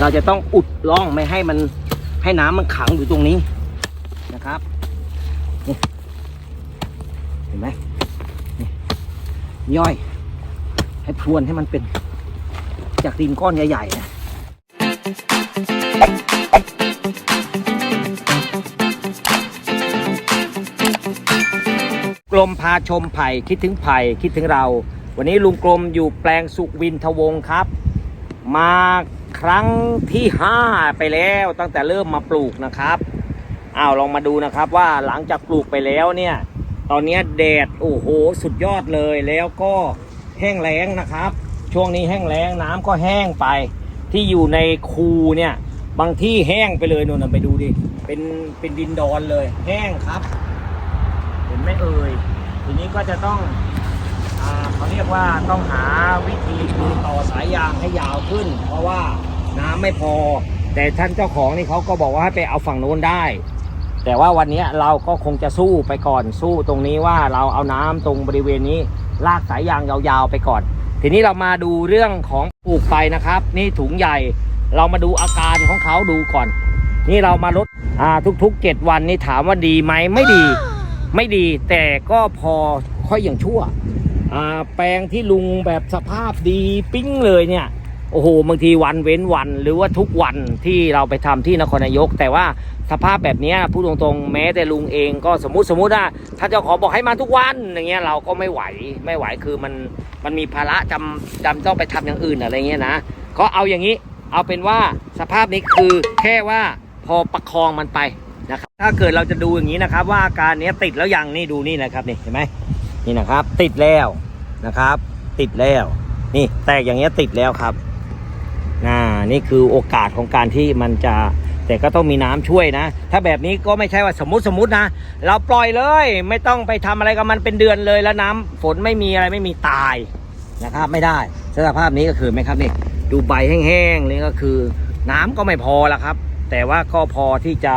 เราจะต้องอุดร่องไม่ให้มันให้น้ำมันขังอยู่ตรงนี้นะครับนี่เห็นไหมนี่ย่อย ให้พรวนให้มันเป็นจากดินก้อนใหญ่ๆนะกลมพาชมไผ่คิดถึงไผ่คิดถึงเรา วันนี้ลุงกลมอยู่แปลงสุวินทวงครับ มา ครั้งที่ 5 ไปแล้วตั้งแต่เริ่มมาปลูกนะครับอ้าวลองมาดูนะครับว่าหลังจากปลูกไปแล้วเนี่ย ตอนนี้แดดโอ้โหสุดยอดเลยแล้วก็แห้งแล้งนะครับ ช่วงนี้แห้งแล้งน้ำก็แห้งไปที่อยู่ในคูเนี่ยบางที่แห้งไปเลยนนนไปดูดิเป็นเป็นดินดอนเลย แห้งครับ เห็นไหมเอ่ยทีนี้ก็จะต้องอเขาเรียกว่าต้องหาวิธีคือต่อสายยางให้ยาวขึ้น เพราะว่าำไม่พอ แต่ท่านเจ้าของนี่เขาก็บอกว่าให้ไปเอาฝั่งโน้นได้ แต่ว่าวันนี้เราก็คงจะสู้ไปก่อนสู้ตรงนี้ว่าเราเอาน้ำตรงบริเวณนี้ ลากสายยางยาวๆไปก่อน ทีนี้เรามาดูเรื่องของปลูกไปนะครับ นี่ถุงใหญ่ เรามาดูอาการของเขาดูก่อน นี่เรามาลดทุกๆ7วันนี่ถามว่าดีไหมไม่ดี ไม่ดีแต่ก็พอค่อยอย่างชั่วแปลงที่ลุงแบบสภาพดีปิ้งเลยเนี่ย โอ้โหบางทีวันเว้นวัน หรือว่าทุกวันที่เราไปทำที่นครนายก แต่ว่าสภาพแบบนี้พูดตรงๆ แม้แต่ลุงเองก็สมมติสมมติว่าถ้าเจ้าของบอกให้มาทุกวันอย่างเงี้ยเราก็ไม่ไหวไม่ไหวคือมันมันมีภาระจำจำต้องไปทำอย่างอื่นอะไรเงี้ยนะก็เอาอย่างนี้เอาเป็นว่าสภาพนี้คือแค่ว่าพอประคองมันไปนะครับถ้าเกิดเราจะดูอย่างนี้นะครับ ว่าอาการนี้ติดแล้วยังนี่ดูนี่นะครับนี่เห็นไหมนี่นะครับ ติดแล้วนะครับ ติดแล้ว นี่แตกอย่างเงี้ยติดแล้วครับ น่านี่คือโอกาสของการที่มันจะแต่ก็ต้องมีน้ำช่วยนะ ถ้าแบบนี้ก็ไม่ใช่ว่าสมมติสมมตินะ เราปล่อยเลย ไม่ต้องไปทำอะไรกับมันเป็นเดือนเลยแล้วน้ำฝนไม่มีอะไรไม่มีตายนะครับไม่ได้สภาพนี้ก็คือไหมครับนี่ดูใบแห้งๆนี่ก็คือ น้ำก็ไม่พอละครับ แต่ว่าก็พอที่จะ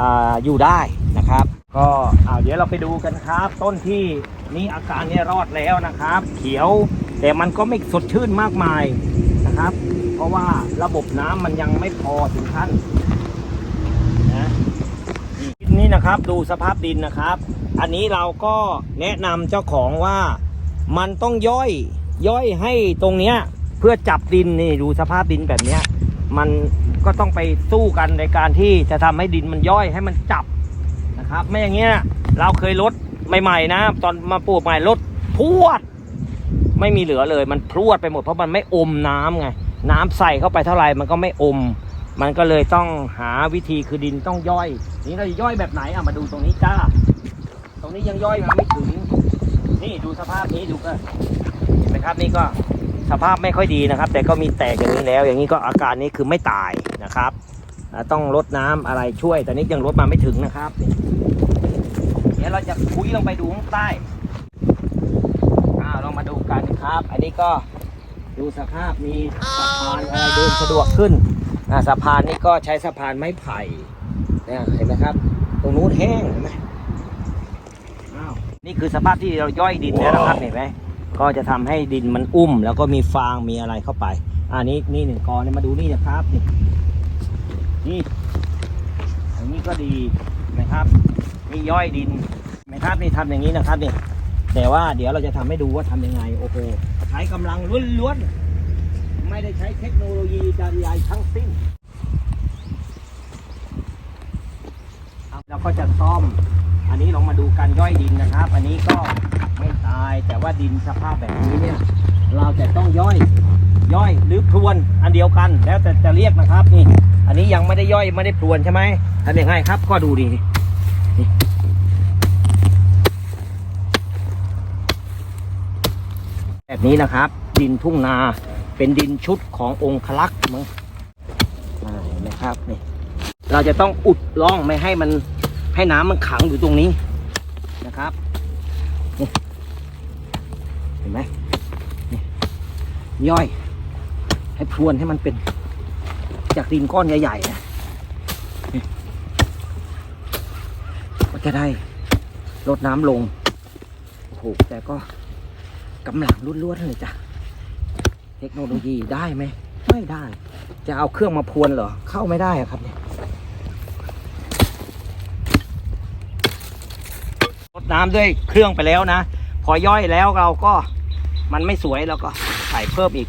ออยู่ได้นะครับ ก็เอาเดี๋ยวเราไปดูกันครับ ต้นที่นี่อาการเนี่ยรอดแล้วนะครับ เขียวแต่มันก็ไม่สดชื่นมากมายนะครับ เพราะว่าระบบน้ำมันยังไม่พอถึงขั้นนะนี่นี่นะครับดูสภาพดินนะครับ อันนี้เราก็แนะนำเจ้าของว่ามันต้องย่อยย่อยให้ตรงเนี้ยเพื่อจับดินนี่ดูสภาพดินแบบเนี้ย มันก็ต้องไปสู้กันในการที่จะทำให้ดินมันย่อยให้มันจับนะครับ ไม่อย่างเงี้ยเราเคยลดใหม่ๆนะ ตอนมาปลูกใหม่ลดพรวด ไม่มีเหลือเลยมันพรวดไปหมดเพราะมันไม่อมน้ำไง น้ำใส่เข้าไปเท่าไหร่มันก็ไม่อม มันก็เลยต้องหาวิธีคือดินต้องย่อย นี่เราจะย่อยแบบไหนอะมาดูตรงนี้จ้า ตรงนี้ยังย่อยมาไม่ถึง นี่ดูสภาพนี้ดูก็เห็นไหมครับนี่ก็สภาพไม่ค่อยดีนะครับ แต่ก็มีแตกอย่างนี้แล้ว อย่างนี้ก็อาการนี้คือไม่ตายนะครับ ต้องลดน้ำอะไรช่วย แต่นี้ยังลดมาไม่ถึงนะครับเดี๋ยวเราจะคุยลงไปดูข้างใต้อ้าวเรามาดูกันครับ อันนี้ก็ ดูสภาพมีสะพานอะไรเดินสะดวกขึ้นอ่าสะพานนี้ก็ใช้สะพานไม้ไผ่เนี่ยเห็นไหมครับ ตรงนู้นแห้งเห็นไหมอ้าวนี่คือสภาพที่เราย่อยดินแล้วนะครับเห็นไหมก็จะทำให้ดินมันอุ้ม แล้วก็มีฟางมีอะไรเข้าไปอันนี้นี่หนึ่งกอเนี่ยมาดูนี่นะครับนี่นี่อันนี้ก็ดีนะครับนี่ย่อยดินเห็นะครับนี่ทำอย่างนี้นะครับนี่ แต่ว่าเดี๋ยวเราจะทำให้ดูว่าทำยังไง โอ้โห ใช้กำลังล้วนๆ ไม่ได้ใช้เทคโนโลยีใดๆทั้งสิ้น แล้วก็จะซ่อม อันนี้ลองมาดูการย่อยดินนะครับ อันนี้ก็ไม่ตาย แต่ว่าดินสภาพแบบนี้เนี่ย เราจะต้องย่อยย่อยหรือพรวนอันเดียวกัน แล้วแต่จะเรียกนะครับนี่ อันนี้ยังไม่ได้ย่อยไม่ได้พรวนใช่ไหมทำยังไงครับ ก็ดูดีนี่ แบบนี้นะครับ ดินทุ่งนาเป็นดินชุดขององคลักษ์มั้งเห็นไหมครับนี่เราจะต้องอุดร่องไม่ให้มันให้น้ำมันขังอยู่ตรงนี้นะครับนี่เห็นไหมนี่ย่อย ให้พรวนให้มันเป็นจากดินก้อนใหญ่ๆนะนี่ก็จะได้ลดน้ำลงโอ้โหแต่ก็ กำลังล้วนๆเลยจ้ะ เทคโนโลยีได้ไหม ไม่ได้ จะเอาเครื่องมาพรวนเหรอ เข้าไม่ได้ครับเนี่ยรดน้ำด้วยเครื่องไปแล้วนะ พอย่อยแล้วเราก็มันไม่สวยเราก็ใส่เพิ่มอีก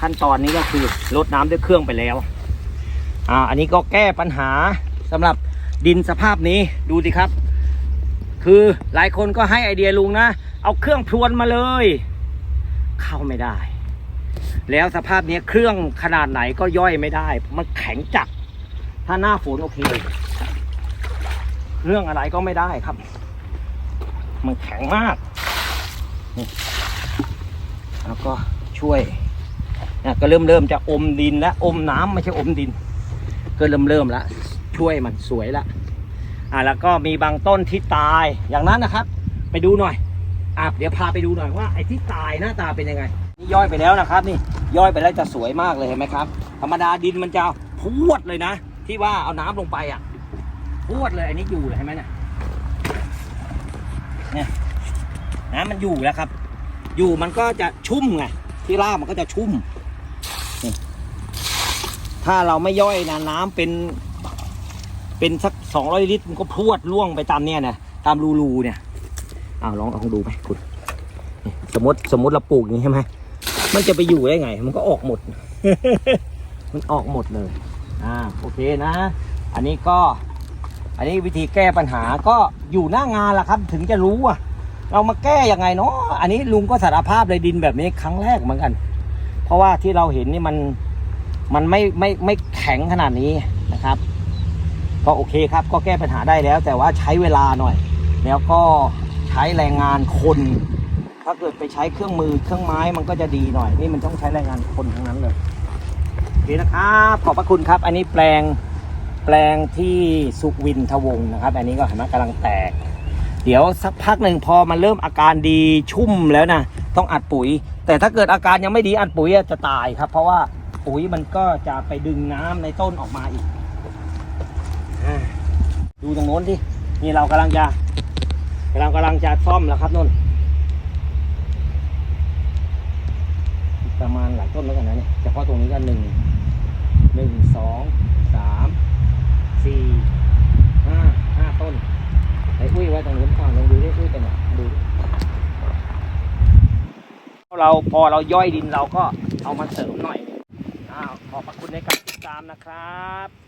ขั้นตอนนี้ก็คือรดน้ำด้วยเครื่องไปแล้ว อ่า อันนี้ก็แก้ปัญหาสำหรับดินสภาพนี้ดูสิครับ คือหลายคนก็ให้ไอเดียลุงนะ เอาเครื่องพรวนมาเลย เข้าไม่ได้ แล้วสภาพนี้เครื่องขนาดไหนก็ย่อยไม่ได้ มันแข็งจัด ถ้าหน้าฝนโอเคเรื่องอะไรก็ไม่ได้ครับ มันแข็งมาก แล้วก็ช่วยนะก็เริ่มเริ่มจะอมดินแล้วอมน้ำไม่ใช่อมดิน ก็เริ่มเริ่มแล้วช่วยมันสวยละอ่าแล้วก็มีบางต้นที่ตายอย่างนั้นนะครับ ไปดูหน่อย อะเดี๋ยวพาไปดูหน่อยว่าไอ้ที่ตายหน้าตาเป็นยังไง นี่ย่อยไปแล้วนะครับ นี่ย่อยไปแล้วจะสวยมากเลยเห็นไหมครับ ธรรมดาดินมันจะพรวดเลยนะ ที่ว่าเอาน้ำลงไปอะพรวดเลยอันนี้อยู่เลยเห็นไหมเนี่ยเนี่ยน้ำมันอยู่แล้วครับ อยู่มันก็จะชุ่มไงที่รากมันก็จะชุ่มนี่ถ้าเราไม่ย่อยนะน้ำเป็นเป็นสักสองร้อยลิตรมันก็พรวดล่วงไปตามเนี่ยนะตามรูๆเนี่ย เอาลองลองดูไหมคุณสมมติสมมติเราปลูกอย่างนี้ใช่ไหมมันจะไปอยู่ได้ไง มันก็ออกหมด มันออกหมดเลยอ่าโอเคนะ อันนี้ก็ อันนี้วิธีแก้ปัญหาก็อยู่หน้างานละครับ ถึงจะรู้อะ เรามาแก้ยังไงเนาะอันนี้ลุงก็สารภาพเลยดินแบบนี้ครั้งแรกเหมือนกัน เพราะว่าที่เราเห็นนี่มันมันไม่ไม่ไม่แข็งขนาดนี้นะครับ ก็โอเคครับ ก็แก้ปัญหาได้แล้ว แต่ว่าใช้เวลาหน่อย แล้วก็ ช้แรงงานคน ถ้าเกิดไปใช้เครื่องมือเครื่องไม้มันก็จะดีหน่อย นี่มันต้องใช้แรงงานคนทั้งนั้นเลยโอเคนะครับขอบพระคุณครับ อันนี้แปลงแปลงที่สุวินทวงนะครับ อันนี้ก็เห็นไหมกำลังแตก เดี๋ยวสักพักหนึ่งพอมันเริ่มอาการดีชุ่มแล้วนะต้องอัดปุ๋ย แต่ถ้าเกิดอาการยังไม่ดีอัดปุ๋ยจะตายครับ เพราะว่าปุ๋ยมันก็จะไปดึงน้ำในต้นออกมาอีกดูตรงโน้นที่นี่เรากำลังจะ กำลังกำลังจะซ่อมแล้วครับนุ่น ประมาณหลายต้นแล้วกันนะเนี่ยเฉพาะตรงนี้ก็หนึ่งหนึ่งสองสามสี่ห้าห้าต้นไอ้อุ้ยไว้ตรงนู้นก่อนลองดูดิอุ้ยกันหน่อยดูเราพอเราย่อยดินเราก็เอามาเสริมหน่อยอ้าวขอบพระคุณในการติดตามนะครับ